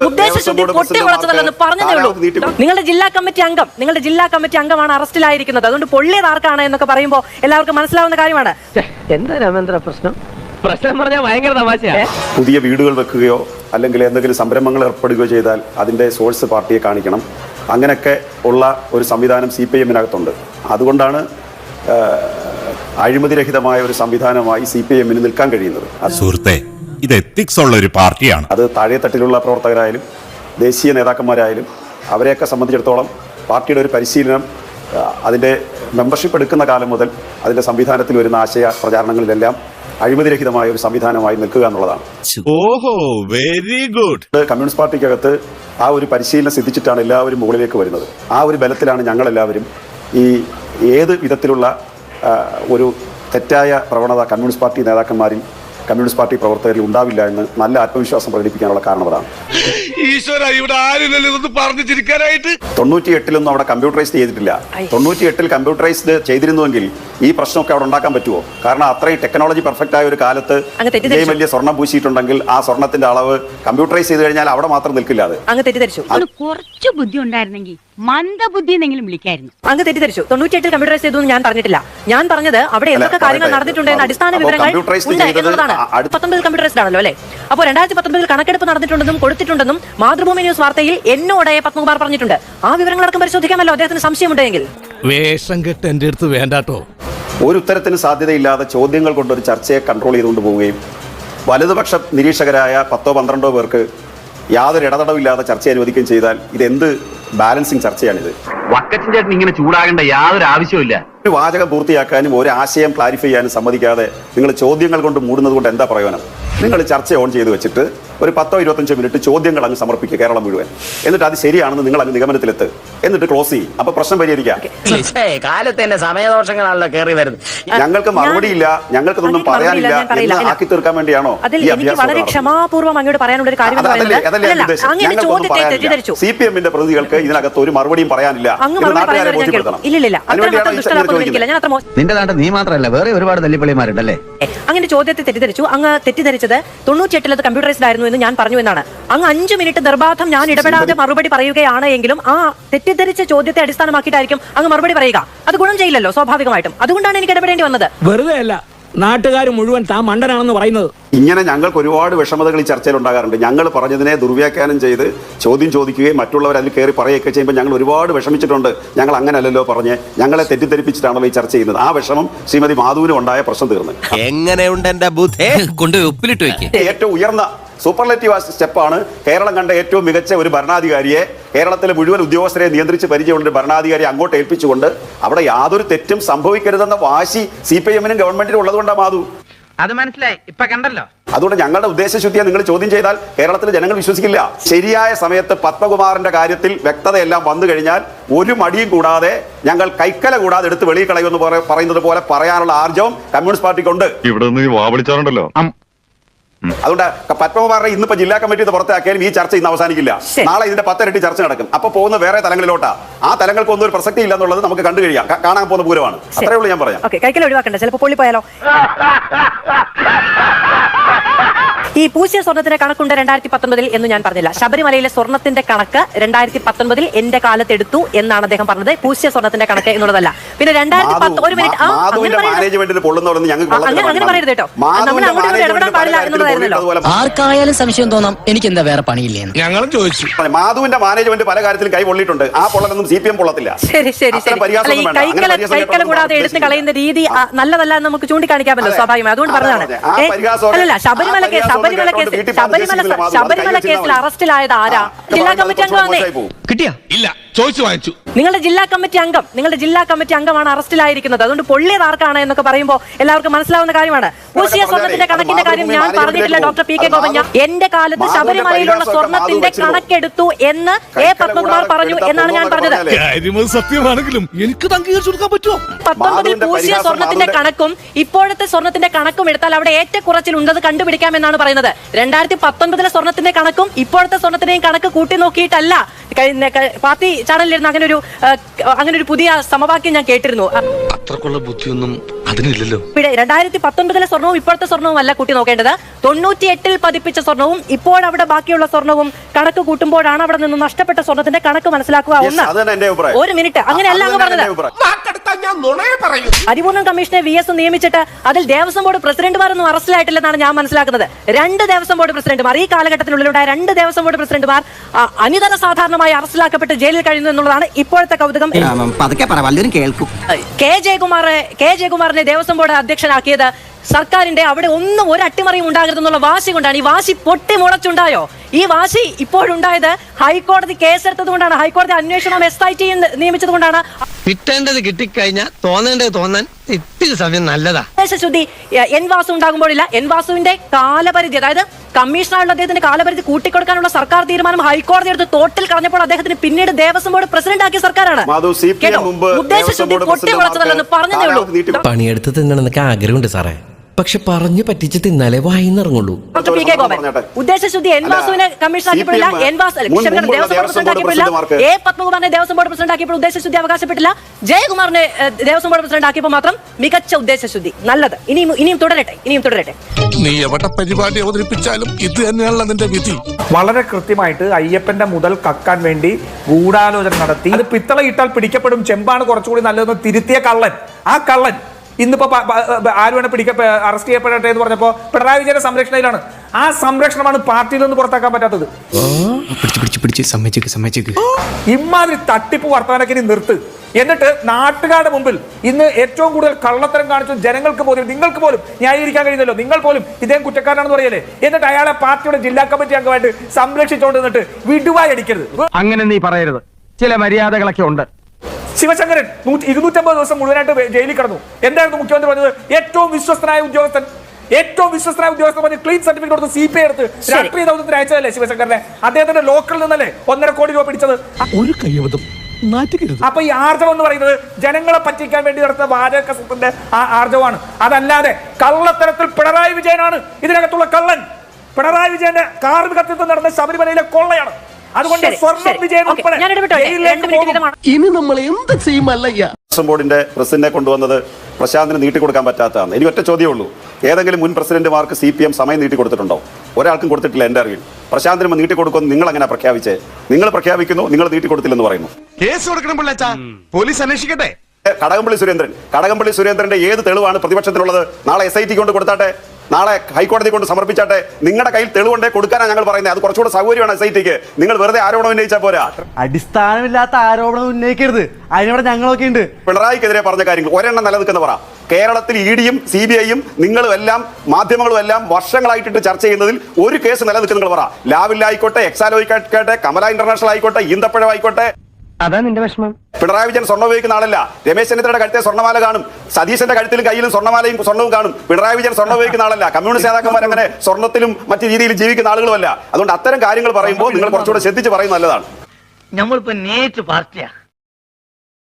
ഉദ്ദേശശുദ്ധി പൊട്ടി പറഞ്ഞതേ ഉള്ളൂ. നിങ്ങളുടെ ജില്ലാ കമ്മിറ്റി അംഗം നിങ്ങളുടെ ജില്ലാ കമ്മിറ്റി അംഗമാണ് അറസ്റ്റിലായിരിക്കുന്നത്. അതുകൊണ്ട് പൊള്ളിയത് ആർക്കാണ് എന്നൊക്കെ പറയുമ്പോ എല്ലാവർക്കും മനസ്സിലാവുന്ന കാര്യമാണ്. എന്താ രാമേന്ദ്ര പ്രശ്നം? പ്രശ്നം പറഞ്ഞാൽ ഭയങ്കര തമാശയാ. പുതിയ വീടുകൾ വെക്കുകയോ അല്ലെങ്കിൽ എന്തെങ്കിലും സംരംഭങ്ങൾ ഏർപ്പെടുകയോ ചെയ്താൽ അതിന്റെ സോഴ്സ് പാർട്ടിയെ കാണിക്കണം. അങ്ങനെയൊക്കെ ഉള്ള ഒരു സംവിധാനം സി പി എമ്മിനകത്തുണ്ട്. അതുകൊണ്ടാണ് അഴിമതിരഹിതമായ ഒരു സംവിധാനമായി സി പി എമ്മിന് നിൽക്കാൻ കഴിയുന്നത്. സുഹൃത്തെ ഇത് എത്തിക്സ് ഉള്ള ഒരു പാർട്ടിയാണ്. അത് താഴെത്തട്ടിലുള്ള പ്രവർത്തകരായാലും ദേശീയ നേതാക്കന്മാരായാലും അവരെയൊക്കെ സംബന്ധിച്ചിടത്തോളം പാർട്ടിയുടെ ഒരു പരിശീലനം അതിന്റെ മെമ്പർഷിപ്പ് എടുക്കുന്ന കാലം മുതൽ അതിന്റെ സംവിധാനത്തിൽ വരുന്ന ആശയ പ്രചാരണങ്ങളിലെല്ലാം അഴിമതിരഹിതമായ ഒരു സംവിധാനമായി നിൽക്കുക എന്നുള്ളതാണ്. ഓഹോ വെരി ഗുഡ് കമ്മ്യൂണിസ്റ്റ് പാർട്ടിക്കകത്ത് ആ ഒരു പരിശീലനം സിദ്ധിച്ചിട്ടാണ് എല്ലാവരും മുകളിലേക്ക് വരുന്നത്. ആ ഒരു ബലത്തിലാണ് ഞങ്ങളെല്ലാവരും ഈ ഏത് വിധത്തിലുള്ള ഒരു തെറ്റായ പ്രവണത കമ്മ്യൂണിസ്റ്റ് പാർട്ടി നേതാക്കന്മാരിൽ കമ്മ്യൂണിസ്റ്റ് പാർട്ടി പ്രവർത്തകരിൽ ഉണ്ടാവില്ല എന്ന് നല്ല ആത്മവിശ്വാസം പ്രകടിപ്പിക്കാനുള്ള കാരണം അതാണ്. തൊണ്ണൂറ്റി എട്ടിലൊന്നും അവിടെ കമ്പ്യൂട്ടറൈസ് ചെയ്തിട്ടില്ല. തൊണ്ണൂറ്റി എട്ടിൽ കമ്പ്യൂട്ടറൈസ്ഡ് ചെയ്തിരുന്നുവെങ്കിൽ ഈ പ്രശ്നമൊക്കെ അവിടെ ഉണ്ടാക്കാൻ പറ്റുമോ? കാരണം അത്രയും ടെക്നോളജി പെർഫെക്റ്റ് ആയ ഒരു കാലത്ത് ഇത്രയും വലിയ സ്വർണം പൂശിയിട്ടുണ്ടെങ്കിൽ ആ സ്വർണത്തിന്റെ അളവ് കമ്പ്യൂട്ടറൈസ് ചെയ്ത് കഴിഞ്ഞാൽ അവിടെ മാത്രം നിൽക്കില്ല അത്. അങ്ങ് തെറ്റിദ്ധരിച്ചു. ഒന്ന് കുറച്ച് ബുദ്ധി ഉണ്ടായിരുന്നെങ്കിൽ മന്ദബുദ്ധി എന്നെങ്കിലും വിളിക്കായിരുന്നു. അങ്ങ് തെറ്റിദ്ധരിച്ചു. തൊണ്ണൂറ്റിയെട്ടിൽ കമ്പ്യൂട്ടറൈസ് ചെയ്തു ഞാൻ പറഞ്ഞിട്ടില്ല. ഞാൻ പറഞ്ഞത് അവിടെ എന്തൊക്കെ കാര്യങ്ങൾ. നടന്നിട്ടുണ്ട് എന്ന അടിസ്ഥാന വിവരങ്ങൾ computerized ഉണ്ട് ചെയ്തത് എന്നുള്ളതാണ് പത്തൊമ്പതിൽ കമ്പ്യൂട്ടറൈസ്ഡ് ആണല്ലോ അല്ലേ? അപ്പോൾ രണ്ടായിരത്തി പത്തൊമ്പതിൽ കണക്കെടുപ്പ് നടന്നിട്ടുണ്ടെന്നും കൊടുത്തിട്ടുണ്ടെന്നും മാതൃഭൂമി ന്യൂസ് വാർത്തയിൽ എന്നോട് പത്മകുമാർ പറഞ്ഞിട്ടുണ്ട്. ആ വിവരങ്ങളടക്കം പരിശോധിക്കാമല്ലോ. അദ്ദേഹത്തിന് സംശയമുണ്ടെങ്കിൽ. വേഷം കെട്ട് എന്റെ അടുത്ത് വേണ്ടാട്ടോ. ഒരു ഉത്തരത്തിന് സാധ്യതയില്ലാതെ ചോദ്യങ്ങൾ കൊണ്ട് ഒരു ചർച്ചയെ കൺട്രോൾ ചെയ്തുകൊണ്ട് പോവുകയും വലതുപക്ഷ നിരീക്ഷകരായ പത്തോ പന്ത്രണ്ടോ പേർക്ക് യാതൊരു ഇടതടവില്ലാതെ ചർച്ച അനുവദിക്കുകയും ചെയ്താൽ ഇതെന്ത് ബാലൻസിങ് ചർച്ചയാണിത്. വക്കച്ചൻ ചേട്ടൻ ഇങ്ങനെ ചൂടാകേണ്ട യാതൊരു ആവശ്യമില്ല ഒരു വാചകം പൂർത്തിയാക്കാനും ഒരു ആശയം ക്ലാരിഫൈ ചെയ്യാനും സമ്മതിക്കാതെ നിങ്ങൾ ചോദ്യങ്ങൾ കൊണ്ട് മൂടുന്നത് കൊണ്ട് എന്താ പ്രയോജനം? നിങ്ങൾ ചർച്ച ഓൺ ചെയ്ത് വെച്ചിട്ട് ഒരു പത്തോ ഇരുപത്തഞ്ചോ മിനിറ്റ് ചോദ്യങ്ങൾ അങ്ങ് സമർപ്പിക്കുക കേരളം മുഴുവൻ. എന്നിട്ട് അത് ശരിയാണെന്ന് നിങ്ങൾ അങ്ങ് നിഗമനത്തിലെത്ത്. എന്നിട്ട് ക്ലോസ് ചെയ്യും. അപ്പൊ പ്രശ്നം പരിഹരിക്കാം. കാലത്തിന്റെ സമയദോഷങ്ങളാണല്ലോ കേറി വരുന്നത്. ഞങ്ങൾക്ക് മറുപടിയില്ല ഞങ്ങൾക്ക് ഒന്നും പറയാനില്ല. എന്ന് ആക്കി തീർക്കാൻ വേണ്ടിയാണോ വളരെ? ക്ഷമാപൂർവം അങ്ങോട്ട് പറയാനുള്ള ഒരു കാര്യം ഞങ്ങൾക്കൊന്നും സി പി എമ്മിന്റെ പ്രതികൾക്ക് ഇതിനകത്ത് ഒരു മറുപടിയും പറയാനില്ല. നാട്ടുകാരെ ബോധ്യപ്പെടുത്തണം. നിന്റെ നാട്ടിൽ നീ മാത്രമല്ല വേറെ ഒരുപാട് തല്ലിപ്പള്ളിമാരുണ്ടല്ലേ അങ്ങനെ ചോദ്യത്തെ തെറ്റിദ്ധരിച്ചു. അങ്ങ് തെറ്റിദ്ധരിച്ചത് തൊണ്ണൂറ്റിയെട്ടിൽ അത് കമ്പ്യൂട്ടറൈസ്ഡ് ആയിരുന്നു എന്ന് ഞാൻ പറഞ്ഞു എന്നാണ്. അങ്ങ് അഞ്ചു മിനിറ്റ് നിർബാധം ഞാൻ ഇടപെടാതെ മറുപടി പറയുകയാണ് എങ്കിലും ആ തെറ്റിദ്ധരിച്ച ചോദ്യത്തെ അടിസ്ഥാനമാക്കിയിട്ടായിരിക്കും അങ്ങ് മറുപടി പറയുക. അത് ഗുണം ചെയ്യില്ലല്ലോ സ്വാഭാവികമായിട്ടും. അതുകൊണ്ടാണ് എനിക്ക് ഇടപെടേണ്ടി വന്നത്. വെറുതെ അല്ല. നാട്ടുകാർ മുഴുവൻ താൻ മണ്ടനാണെന്ന് പറയുന്നത്. ഇങ്ങനെ ഞങ്ങൾക്ക് ഒരുപാട് വിഷമതകൾ ഈ ചർച്ചയിൽ ഉണ്ടാകാറുണ്ട്. ഞങ്ങൾ പറഞ്ഞതിനെ ദുർവ്യാഖ്യാനം ചെയ്ത് ചോദ്യം ചോദിക്കുകയും മറ്റുള്ളവർ അതിൽ കയറി പറയുകയൊക്കെ ചെയ്യുമ്പോൾ ഞങ്ങൾ ഒരുപാട് വിഷമിച്ചിട്ടുണ്ട്. ഞങ്ങൾ അങ്ങനെയല്ലല്ലോ പറഞ്ഞ് ഞങ്ങളെ തെറ്റിദ്ധരിപ്പിച്ചിട്ടാണല്ലോ ഈ ചർച്ച ചെയ്യുന്നത്. ആ വിഷമം ശ്രീമതി മാധുവിനും ഉണ്ടായ പ്രശ്നം തീർന്നു. എങ്ങനെയുണ്ട് എന്റെ ബുദ്ധി? കൊണ്ട് ഉപ്പിലിട്ട് വെക്ക്. ഏറ്റവും ഉയർന്ന സൂപ്പർലേറ്റീവ് സ്റ്റെപ്പാണ് കേരളം കണ്ട ഏറ്റവും മികച്ച ഒരു ഭരണാധികാരിയെ കേരളത്തിലെ മുഴുവൻ ഉദ്യോഗസ്ഥരെ നിയന്ത്രിച്ച് പരിചയമുള്ള ഒരു ഭരണാധികാരിയെ അങ്ങോട്ട് ഏൽപ്പിച്ചുകൊണ്ട് അവിടെ യാതൊരു തെറ്റും സംഭവിക്കരുതെന്ന വാശി സി പി എമ്മിനും ഗവൺമെന്റിനും ഉള്ളതുകൊണ്ടാണ് മാധു. അത് മനസ്സിലായി. ഇപ്പൊ കണ്ടല്ലോ. അതുകൊണ്ട് ഞങ്ങളുടെ ഉദ്ദേശശുദ്ധിയെ നിങ്ങൾ ചോദ്യം ചെയ്താൽ കേരളത്തിലെ ജനങ്ങൾ വിശ്വസിക്കില്ല. ശരിയായ സമയത്ത് പത്മകുമാറിന്റെ കാര്യത്തിൽ വ്യക്തതയെല്ലാം വന്നു കഴിഞ്ഞാൽ ഒരു മടിയും കൂടാതെ ഞങ്ങൾ കൈക്കല കൂടാതെ എടുത്ത് വെളിയിൽ കളയുമെന്ന് പറ- പറയുന്നത് പോലെ പറയാനുള്ള ആർജവം കമ്മ്യൂണിസ്റ്റ് പാർട്ടിക്കുണ്ട്. ഇവിടെ നിന്ന് വാവളിച്ചാറുണ്ടല്ലോ അതുകൊണ്ട് പത്മകുമാറിനെ ഇന്നിപ്പോ ജില്ലാ കമ്മിറ്റി പുറത്താക്കിയാലും ഈ ചർച്ച ഇന്ന് അവസാനിക്കില്ല. നാളെ ഇതിന്റെ പത്തരട്ടി ചർച്ച നടക്കും. അപ്പൊ പോകുന്ന വേറെ തലങ്ങളിലോട്ടാ. ആ തലങ്ങൾക്കൊന്നും ഒരു പ്രസക്തി ഇല്ല എന്നുള്ളത് നമുക്ക് കണ്ടു കഴിയാം. കാണാൻ പോകുന്ന പൂരമാണ്. അത്രേ ഉള്ളൂ ഞാൻ പറയാം. ഓക്കെ കൈക്കൽ ഒഴിവാക്കണ്ട. ചിലപ്പോൾ പൊള്ളി പോയാലോ? ഈ പൂശ്യ സ്വർണത്തിന്റെ കണക്കുണ്ട് രണ്ടായിരത്തി പത്തൊൻപതിൽ എന്ന് ഞാൻ പറഞ്ഞില്ല. ശബരിമലയിലെ സ്വർണത്തിന്റെ കണക്ക് രണ്ടായിരത്തി പത്തൊൻപതിൽ എന്റെ കാലത്ത് എടുത്തു എന്നാണ് അദ്ദേഹം പറഞ്ഞത്. പൂശ്യ സ്വർണത്തിന്റെ കണക്ക് എന്നുള്ളതല്ല. പിന്നെ രണ്ടായിരത്തി പത്ത് ഒരു മിനിറ്റ് ആ, അങ്ങനെ മാധുവിന്റെ പറയരുത്. കേട്ടോ. നമ്മൾ അങ്ങോട്ട് ഇങ്ങോട്ട് ഇടപെടാൻ മാനേജ്മെന്റിന് പാടില്ല എന്നുള്ളതായിരുന്നല്ലോ ആർക്കായാലും സംശയം തോന്നാം. എനിക്ക് എന്താ വേറെ പണിയില്ലേന്ന്. ഞങ്ങളും ചോദിച്ചു. മാധുവിന്റെ മാനേജ്മെന്റ് പല കാര്യത്തിലും കൈ പൊള്ളിയിട്ടുണ്ട്. ആ പൊള്ളലൊന്നും സി പി എം പൊള്ളത്തില്ല. ശരി ശരി ശരി. കൈക്കല കൈക്കല കൂടാതെ എടുത്തു കളയുന്ന രീതി നല്ലതല്ല എന്ന് നമുക്ക് ചൂണ്ടിക്കാണിക്കാമല്ലോ അതെ. സ്വാഭാവികം അതുകൊണ്ട് പറഞ്ഞതാണ്. അല്ലല്ല ശബരിമല ശബരിമല കേസിൽ ശബരിമല ശബരിമല കേസിൽ. അറസ്റ്റിലായത് ആരാ? ജില്ലാ കമ്മിറ്റി അംഗം അംഗമാണേ കിട്ടിയാ? ഇല്ല. ചോദിച്ചു വാങ്ങിച്ചു. നിങ്ങളുടെ ജില്ലാ കമ്മിറ്റി അംഗം നിങ്ങളുടെ ജില്ലാ കമ്മിറ്റി അംഗമാണ് അറസ്റ്റിലായിരിക്കുന്നത്. അതുകൊണ്ട് പൊള്ളിയത് ആർക്കാണ് എന്നൊക്കെ പറയുമ്പോൾ എല്ലാവർക്കും മനസ്സിലാവുന്ന കാര്യമാണ്. പൂശിയ പറഞ്ഞാലേ, സ്വർണത്തിന്റെ കണക്കിന്റെ കാര്യം ഞാൻ പറഞ്ഞിട്ടില്ല ഡോക്ടർ പി കെ. ഗോപൻ എന്റെ കാലത്ത് ശബരിമലയിലുള്ള സ്വർണത്തിന്റെ കണക്കെടുത്തു എന്ന് എ പത്മകുമാർ പറഞ്ഞു എന്നാണ് ഞാൻ പറഞ്ഞത്. സത്യമാണെങ്കിലും എനിക്ക് പറ്റുമോ? പത്തൊമ്പതിൽ പൂശിയ സ്വർണത്തിന്റെ കണക്കും ഇപ്പോഴത്തെ സ്വർണത്തിന്റെ കണക്കും എടുത്താൽ അവിടെ ഏറ്റക്കുറച്ചിൽ ഉണ്ടത് കണ്ടുപിടിക്കാമെന്നാണ് പറയുന്നത്. രണ്ടായിരത്തി പത്തൊൻപതിലെ സ്വർണത്തിന്റെ കണക്കും ഇപ്പോഴത്തെ സ്വർണത്തിന്റെയും കണക്ക് കൂട്ടി നോക്കിയിട്ടല്ല. കഴിഞ്ഞ ക- പാർട്ടി ചാനലിലിരുന്ന് അങ്ങനെ ഒരു അങ്ങനെ ഒരു പുതിയ സമവാക്യം ഞാൻ കേട്ടിരുന്നു. അത്രക്കുള്ള ബുദ്ധിയൊന്നും അതിനില്ലല്ലോ. ഇവിടെ രണ്ടായിരത്തി പത്തൊൻപതിലെ സ്വർണവും ഇപ്പോഴത്തെ സ്വർണവും അല്ല കൂട്ടി നോക്കേണ്ടത്. തൊണ്ണൂറ്റി എട്ടിൽ പതിപ്പിച്ച സ്വർണവും ഇപ്പോൾ അവിടെ ബാക്കിയുള്ള സ്വർണവും കണക്ക് കൂട്ടുമ്പോഴാണ് അവിടെ നിന്ന് നഷ്ടപ്പെട്ട സ്വർണത്തിന്റെ കണക്ക് മനസ്സിലാക്കുക Yes, ഒന്ന്. ഒരു മിനിറ്റ്. അങ്ങനെയല്ല അങ്ങ് തന്നെ പരിപൂർണം കമ്മീഷനെ വി എസ് നിയമിച്ചിട്ട് അതിൽ ദേവസ്വം ബോർഡ് പ്രസിഡന്റുമാരൊന്നും അറസ്റ്റിലായിട്ടില്ലെന്നാണ് ഞാൻ മനസ്സിലാക്കുന്നത്. രണ്ട് ദേവസ്വം ബോർഡ് പ്രസിഡന്റുമാർ ഈ കാലഘട്ടത്തിനുള്ളിലുണ്ടായ രണ്ട് ദേവസ്വം ബോർഡ് പ്രസിഡന്റുമാർ അനിതര സാധാരണമായി അറസ്റ്റിലാക്കപ്പെട്ട് ജയിലിൽ കഴിയുന്നു എന്നുള്ളതാണ് ഇപ്പോഴത്തെ കൗതുകം. കേൾക്കും. കെ ജയകുമാറെ കെ ജയകുമാറിനെ ദേവസ്വം ബോർഡ് അധ്യക്ഷനാക്കിയത് സർക്കാരിന്റെ അവിടെ ഒന്നും ഒരു അട്ടിമറിയും ഉണ്ടാകരുതെന്നുള്ള വാശി കൊണ്ടാണ് ഈ വാശി പൊട്ടി മുളച്ചുണ്ടായോ? ഈ വാശി ഇപ്പോഴുണ്ടായത് ഹൈക്കോടതി കേസെടുത്തത് കൊണ്ടാണ് ഹൈക്കോടതി അന്വേഷണം എസ് ഐ ടി നിയമിച്ചത് കൊണ്ടാണ് കിട്ടേണ്ടത് കിട്ടിക്കഴിഞ്ഞാൽ തോന്നേണ്ടത് തോന്നാൻ ഇത്തിരി സമയം നല്ലതാ. ശുദ്ധി എൻ വാസു ഉണ്ടാകുമ്പോഴില്ല. എൻ വാസുവിന്റെ കാലപരിധി അതായത് കമ്മീഷണറുള്ള അദ്ദേഹത്തിന്റെ കാലപരിധി കൂട്ടിക്കൊടുക്കാനുള്ള സർക്കാർ തീരുമാനം ഹൈക്കോടതി എടുത്ത് തോട്ടിൽ കളഞ്ഞപ്പോൾ അദ്ദേഹത്തിന് പിന്നീട് ദേവസ്വം ബോർഡ് പ്രസിഡന്റ് ആക്കിയ സർക്കാരാണ്. CPM കേട്ടോ? പറഞ്ഞതേ ഉള്ളൂ. പണിയെടുത്ത് തിന്നണമെന്നൊക്കെ ആഗ്രഹമുണ്ട് സാറേ. പക്ഷെ പറഞ്ഞു പറ്റിച്ച് തിന്നാലേ വായിന്നിറങ്ങുള്ളൂ. ഉദ്ദേശശുദ്ധി എൻ വാസുവിനെ CPM എൻ വാസു ക്ഷമിക്കണം, ദേവസ്വം ബോർഡ് പ്രസിഡന്റ് ബോർഡ് ആക്കിയപ്പോഴില്ല പ്രസിഡന്റുമാർക്ക് എ പത്മകുമാറിനെ ദേവസ്വം ബോർഡ് പ്രസിഡന്റ് ആക്കിയപ്പോൾ ഉദ്ദേശശുദ്ധി അവകാശപ്പെട്ടില്ല. ജയകുമാറിനെ ദേവസ്വം ബോർഡ് പ്രസിഡന്റ് ആക്കിയപ്പോൾ മാത്രം മികച്ച ഉദ്ദേശശുദ്ധി. നല്ലത്. ഇനിയും ഇനിയും തുടരട്ടെ ഇനിയും തുടരട്ടെ. നീ എവിടെ പരിപാടി അവതരിപ്പിച്ചാലും ഇത് തന്നെയാണല്ലോ നിന്റെ വിധി. വളരെ കൃത്യമായിട്ട് അയ്യപ്പന്റെ മുതൽ കക്കാൻ വേണ്ടി ഗൂഢാലോചന നടത്തി. അത് പിത്തള ഇട്ടാൽ പിടിക്കപ്പെടും. ചെമ്പാണ് കുറച്ചുകൂടി നല്ലതെന്ന് തിരുത്തിയ കള്ളൻ. ആ കള്ളൻ ഇന്നിപ്പോ പ- പ- പ- ആര് വേണം പിടിക്ക അറസ്റ്റ് ചെയ്യപ്പെടട്ടെ എന്ന് പറഞ്ഞപ്പോ പിണറായി വിജയന്റെ സംരക്ഷണയിലാണ്. ആ സംരക്ഷണമാണ് പാർട്ടിയിൽ നിന്ന് പുറത്താക്കാൻ പറ്റാത്തത്. പിടിച്ച് പിടിച്ച് പിടിച്ച് സമ്മതിച്ചേക്ക് സമ്മതിച്ചേക്ക്. ഇമാതിരി തട്ടിപ്പ് വർത്തമാനക്കിനി നിർത്ത്. എന്നിട്ട് നാട്ടുകാരുടെ മുമ്പിൽ ഇന്ന് ഏറ്റവും കൂടുതൽ കള്ളത്തരം കാണിച്ചു ജനങ്ങൾക്ക് പോലും നിങ്ങൾക്ക് പോലും ന്യായീകരിക്കാൻ കഴിയുന്നല്ലോ. നിങ്ങൾ പോലും ഇദ്ദേഹം കുറ്റക്കാരനാണെന്ന് പറയല്ലേ? എന്നിട്ട് അയാളെ പാർട്ടിയുടെ ജില്ലാ കമ്മിറ്റി അംഗമായിട്ട് സംരക്ഷിച്ചുകൊണ്ട് നിന്നിട്ട് വിടുവായി അടിക്കരുത്. അങ്ങനെ നീ പറയരുത്. ചില മര്യാദകളൊക്കെ ഉണ്ട്. ശിവശങ്കരൻ നൂറ്റി ഇരുന്നൂറ്റമ്പത് ദിവസം മുഴുവനായിട്ട് ജയിലിൽ കിടന്നു. എന്തായിരുന്നു മുഖ്യമന്ത്രി പറഞ്ഞത്? ഏറ്റവും വിശ്വസ്തനായ ഉദ്യോഗസ്ഥൻ ഏറ്റവും വിശ്വസ്തനായ ഉദ്യോഗസ്ഥൻ പറഞ്ഞ് ക്ലീൻ സർട്ടിഫിക്കറ്റ് കൊടുത്ത് സി പി ഐ എടുത്ത്. രാഷ്ട്രീയ ദൗത്യത്തിന് അയച്ചതല്ലേ ശിവശങ്കരനെ? അദ്ദേഹത്തിന്റെ ലോക്കലിൽ നിന്നല്ലേ ഒന്നര കോടി രൂപ പിടിച്ചത്? ഒരു നാറ്റുകരുത് അപ്പൊ ഈ ആർജവം എന്ന് പറയുന്നത് ജനങ്ങളെ പറ്റിക്കാൻ വേണ്ടി നടത്തുന്ന വാചകത്തിന്റെ ആ ആർജവമാണ്. അതല്ലാതെ കള്ളത്തരത്തിൽ പിണറായി വിജയനാണ് ഇതിനകത്തുള്ള കള്ളൻ. പിണറായി വിജയന്റെ കാർമികത്വത്തിൽ നടന്ന ശബരിമലയിലെ കൊള്ളയാണ്. അതുകൊണ്ട് ശരി, സ്വർണ വിജയൻ ഉൾപ്പെടെ ഞാൻ ഇടപെട്ടോട്ടെ രണ്ട് മിനിറ്റ് വീതമാണ് ഇനി നമ്മൾ എന്ത് ചെയ്യുമല്ലയ്യ ദേവസ്വം ബോർഡിന്റെ പ്രസിഡന്റിനെ കൊണ്ടുവന്നത് പ്രശാന്തിന് നീട്ടിക്കൊടുക്കാൻ പറ്റാത്തതാണ്. ഇനി ഒറ്റ ചോദ്യമേ ഉള്ളൂ. ഏതെങ്കിലും മുൻ പ്രസിഡന്റുമാർക്ക് സി പി എം സമയം നീട്ടിക്കൊടുത്തിട്ടുണ്ടോ ഒരാൾക്കും കൊടുത്തിട്ടില്ല എന്റെ അറിവിൽ. പ്രശാന്തിന് നീട്ടിക്കൊടുക്കുമെന്ന് നിങ്ങൾ അങ്ങനെ പ്രഖ്യാപിച്ചേ? നിങ്ങൾ പ്രഖ്യാപിക്കുന്നു നിങ്ങൾ നീട്ടിക്കൊടുത്തില്ലെന്ന് പറയുന്നു. കേസ് കൊടുക്കണം പിള്ളേച്ചാ. പോലീസ് അന്വേഷിക്കട്ടെ. കടകംപള്ളി സുരേന്ദ്രൻ. കടകംപള്ളി സുരേന്ദ്രന്റെ ഏത് തെളിവാണ് പ്രതിപക്ഷത്തിലുള്ളത്? നാളെ എസ് ഐ ടി കൊണ്ട് കൊടുത്താട്ടെ? നാളെ ഹൈക്കോടതി കൊണ്ട് സമർപ്പിച്ചാട്ടെ? നിങ്ങളുടെ കയ്യിൽ തെളിവുണ്ടേ കൊടുക്കാനാണ് ഞങ്ങൾ പറയുന്നത് അത് കുറച്ചുകൂടെ സൗകര്യമാണ് എസ് ഐ ടിക്ക് നിങ്ങൾ വെറുതെ ആരോപണം ഉന്നയിച്ചാൽ പോരാ. അടിസ്ഥാനമില്ലാത്ത ആരോപണം ഉന്നയിക്കരുത്. അതിനവിടെ ഞങ്ങളൊക്കെ ഉണ്ട്. പിണറായിക്കെതിരെ പറഞ്ഞ കാര്യങ്ങൾ ഒരെണ്ണം നിലനിൽക്കുന്ന പറ. കേരളത്തിൽ ഇ ഡിയും സി ബി ഐയും നിങ്ങളും എല്ലാം മാധ്യമങ്ങളും എല്ലാം വർഷങ്ങളായിട്ടിട്ട് ചർച്ച ചെയ്യുന്നതിൽ ഒരു കേസ് നിലനിൽക്കുന്ന നിങ്ങൾ പറ. ലാവില്ലായിക്കോട്ടെ എക്സാലോ ആയിക്കോട്ടെ കമല ഇന്റർനാഷണൽ ആയിക്കോട്ടെ ഈന്തപ്പഴം ആയിക്കോട്ടെ. അതാ നിന്റെ വിഷമം. പിണറായി വിജയൻ സ്വർണം ഉപയോഗിക്കുന്ന ആളല്ല. രമേശ് ചെന്നിത്തലയുടെ കഴുത്തെ സ്വർണമാല കാണും. സതീശന്റെ കഴുത്തിലും കയ്യിലും സ്വർണമാലയും സ്വർണവും കാണും. പിണറായി വിജയൻ സ്വർണം ഉപയോഗിക്കുന്ന ആളല്ല. കമ്മ്യൂണിസ്റ്റ് നേതാക്കന്മാർ അങ്ങനെ സ്വർണത്തിലും മറ്റു രീതിയിൽ ജീവിക്കുന്ന ആളുകളുമല്ല. അതുകൊണ്ട് അത്തരം കാര്യങ്ങൾ പറയുമ്പോൾ നിങ്ങൾ കുറച്ചുകൂടെ ശ്രദ്ധിച്ച് പറയുന്നത് നല്ലതാണ്. നമ്മളിപ്പോ നേരിട്ട് പാർട്ടിയാ.